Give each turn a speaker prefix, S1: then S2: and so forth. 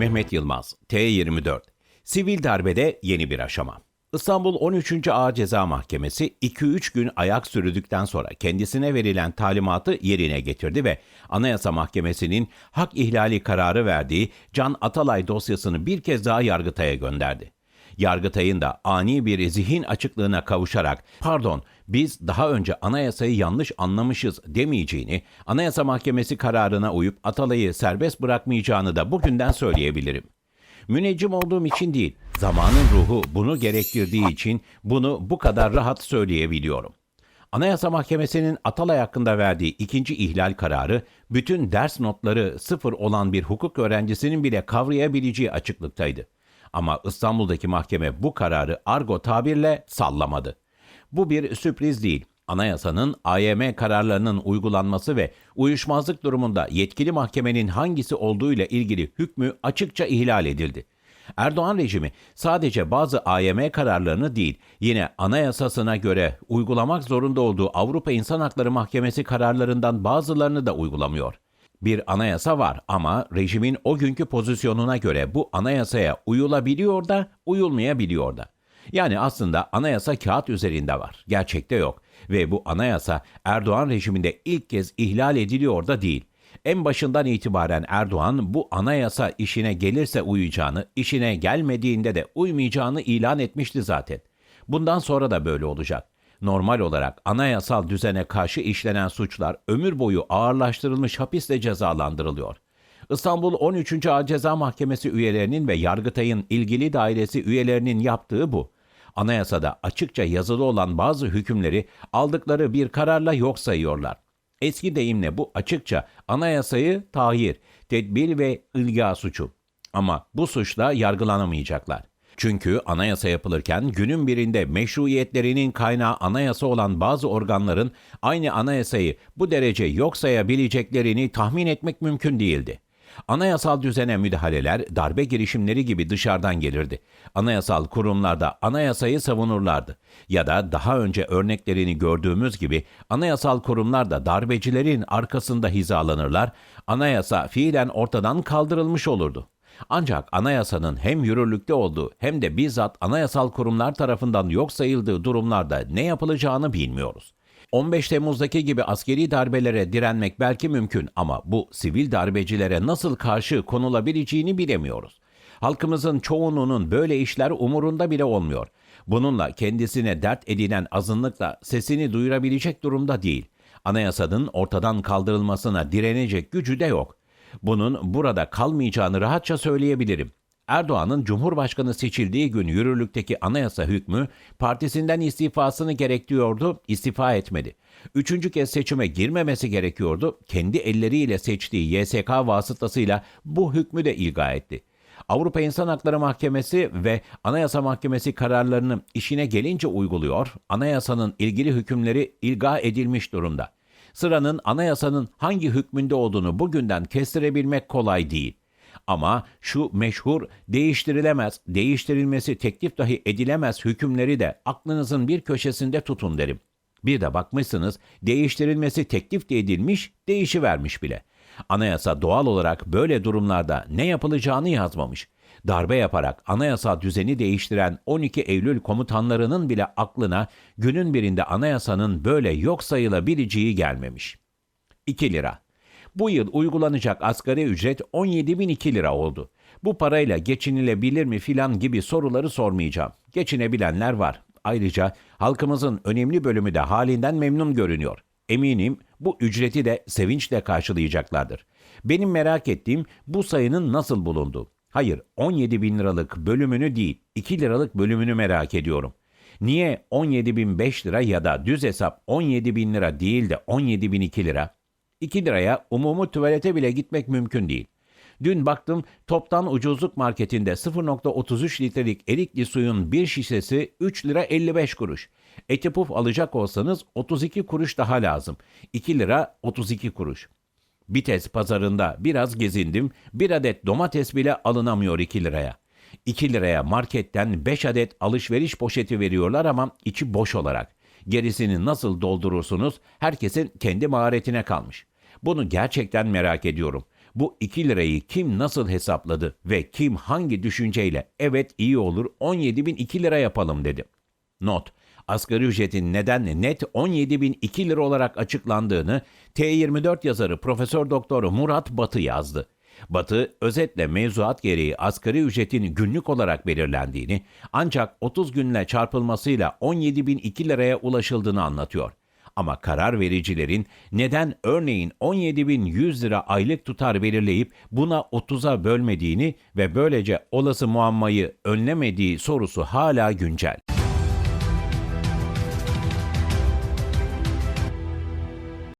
S1: Mehmet Yılmaz, T24. Sivil darbede yeni bir aşama. İstanbul 13. Ağır Ceza Mahkemesi 2-3 gün ayak sürdükten sonra kendisine verilen talimatı yerine getirdi ve Anayasa Mahkemesi'nin hak ihlali kararı verdiği Can Atalay dosyasını bir kez daha Yargıtay'a gönderdi. Yargıtay'ın da ani bir zihin açıklığına kavuşarak pardon biz daha önce anayasayı yanlış anlamışız demeyeceğini, Anayasa Mahkemesi kararına uyup Atalay'ı serbest bırakmayacağını da bugünden söyleyebilirim. Müneccim olduğum için değil, zamanın ruhu bunu gerektirdiği için bunu bu kadar rahat söyleyebiliyorum. Anayasa Mahkemesi'nin Atalay hakkında verdiği ikinci ihlal kararı, bütün ders notları sıfır olan bir hukuk öğrencisinin bile kavrayabileceği açıklıktaydı. Ama İstanbul'daki mahkeme bu kararı argo tabirle sallamadı. Bu bir sürpriz değil. Anayasanın AYM kararlarının uygulanması ve uyuşmazlık durumunda yetkili mahkemenin hangisi olduğuyla ilgili hükmü açıkça ihlal edildi. Erdoğan rejimi sadece bazı AYM kararlarını değil, yine anayasasına göre uygulamak zorunda olduğu Avrupa İnsan Hakları Mahkemesi kararlarından bazılarını da uygulamıyor. Bir anayasa var ama rejimin o günkü pozisyonuna göre bu anayasaya uyulabiliyor da uyulmayabiliyor da. Yani aslında anayasa kağıt üzerinde var, gerçekte yok ve bu anayasa Erdoğan rejiminde ilk kez ihlal ediliyor da değil. En başından itibaren Erdoğan bu anayasa işine gelirse uyacağını, işine gelmediğinde de uymayacağını ilan etmişti zaten. Bundan sonra da böyle olacak. Normal olarak anayasal düzene karşı işlenen suçlar ömür boyu ağırlaştırılmış hapisle cezalandırılıyor. İstanbul 13. Ağır Ceza Mahkemesi üyelerinin ve Yargıtay'ın ilgili dairesi üyelerinin yaptığı bu. Anayasada açıkça yazılı olan bazı hükümleri aldıkları bir kararla yok sayıyorlar. Eski deyimle bu açıkça anayasayı tahir, tedbir ve ilga suçu. Ama bu suçla yargılanamayacaklar. Çünkü anayasa yapılırken günün birinde meşruiyetlerinin kaynağı anayasa olan bazı organların aynı anayasayı bu derece yok sayabileceklerini tahmin etmek mümkün değildi. Anayasal düzene müdahaleler darbe girişimleri gibi dışarıdan gelirdi. Anayasal kurumlarda anayasayı savunurlardı. Ya da daha önce örneklerini gördüğümüz gibi anayasal kurumlar da darbecilerin arkasında hizalanırlar, anayasa fiilen ortadan kaldırılmış olurdu. Ancak anayasanın hem yürürlükte olduğu hem de bizzat anayasal kurumlar tarafından yok sayıldığı durumlarda ne yapılacağını bilmiyoruz. 15 Temmuz'daki gibi askeri darbelere direnmek belki mümkün ama bu sivil darbecilere nasıl karşı konulabileceğini bilemiyoruz. Halkımızın çoğunluğunun böyle işler umurunda bile olmuyor. Bununla kendisine dert edinen azınlıkla sesini duyurabilecek durumda değil. Anayasanın ortadan kaldırılmasına direnecek gücü de yok. Bunun burada kalmayacağını rahatça söyleyebilirim. Erdoğan'ın Cumhurbaşkanı seçildiği gün yürürlükteki anayasa hükmü partisinden istifasını gerektiriyordu, istifa etmedi. Üçüncü kez seçime girmemesi gerekiyordu, kendi elleriyle seçtiği YSK vasıtasıyla bu hükmü de ilga etti. Avrupa İnsan Hakları Mahkemesi ve Anayasa Mahkemesi kararlarını işine gelince uyguluyor, anayasanın ilgili hükümleri ilga edilmiş durumda. Sıranın anayasanın hangi hükmünde olduğunu bugünden kestirebilmek kolay değil. Ama şu meşhur değiştirilemez, değiştirilmesi teklif dahi edilemez hükümleri de aklınızın bir köşesinde tutun derim. Bir de bakmışsınız değiştirilmesi teklif de edilmiş, değişivermiş bile. Anayasa doğal olarak böyle durumlarda ne yapılacağını yazmamış. Darbe yaparak anayasal düzeni değiştiren 12 Eylül komutanlarının bile aklına günün birinde anayasanın böyle yok sayılabileceği gelmemiş. 2 lira. Bu yıl uygulanacak asgari ücret 17.002 lira oldu. Bu parayla geçinilebilir mi filan gibi soruları sormayacağım. Geçinebilenler var. Ayrıca halkımızın önemli bölümü de halinden memnun görünüyor. Eminim bu ücreti de sevinçle karşılayacaklardır. Benim merak ettiğim bu sayının nasıl bulunduğu. Hayır 17 bin liralık bölümünü değil 2 liralık bölümünü merak ediyorum. Niye 17 bin 5 lira ya da düz hesap 17 bin lira değil de 17 bin 2 lira? 2 liraya umumi tuvalete bile gitmek mümkün değil. Dün baktım toptan ucuzluk marketinde 0.33 litrelik erikli suyun bir şişesi 3 lira 55 kuruş. Eti puf alacak olsanız 32 kuruş daha lazım. 2 lira 32 kuruş. Bites pazarında biraz gezindim. Bir adet domates bile alınamıyor 2 liraya. 2 liraya marketten 5 adet alışveriş poşeti veriyorlar ama içi boş olarak. Gerisini nasıl doldurursunuz herkesin kendi maharetine kalmış. Bunu gerçekten merak ediyorum. Bu 2 lirayı kim nasıl hesapladı ve kim hangi düşünceyle evet iyi olur 17.002 lira yapalım dedi. Not. Asgari ücretin neden net 17.002 lira olarak açıklandığını T24 yazarı Profesör Doktor Murat Batı yazdı. Batı özetle mevzuat gereği asgari ücretin günlük olarak belirlendiğini ancak 30 günle çarpılmasıyla 17.002 liraya ulaşıldığını anlatıyor. Ama karar vericilerin neden örneğin 17.100 lira aylık tutar belirleyip buna 30'a bölmediğini ve böylece olası muammayı önlemediği sorusu hala güncel.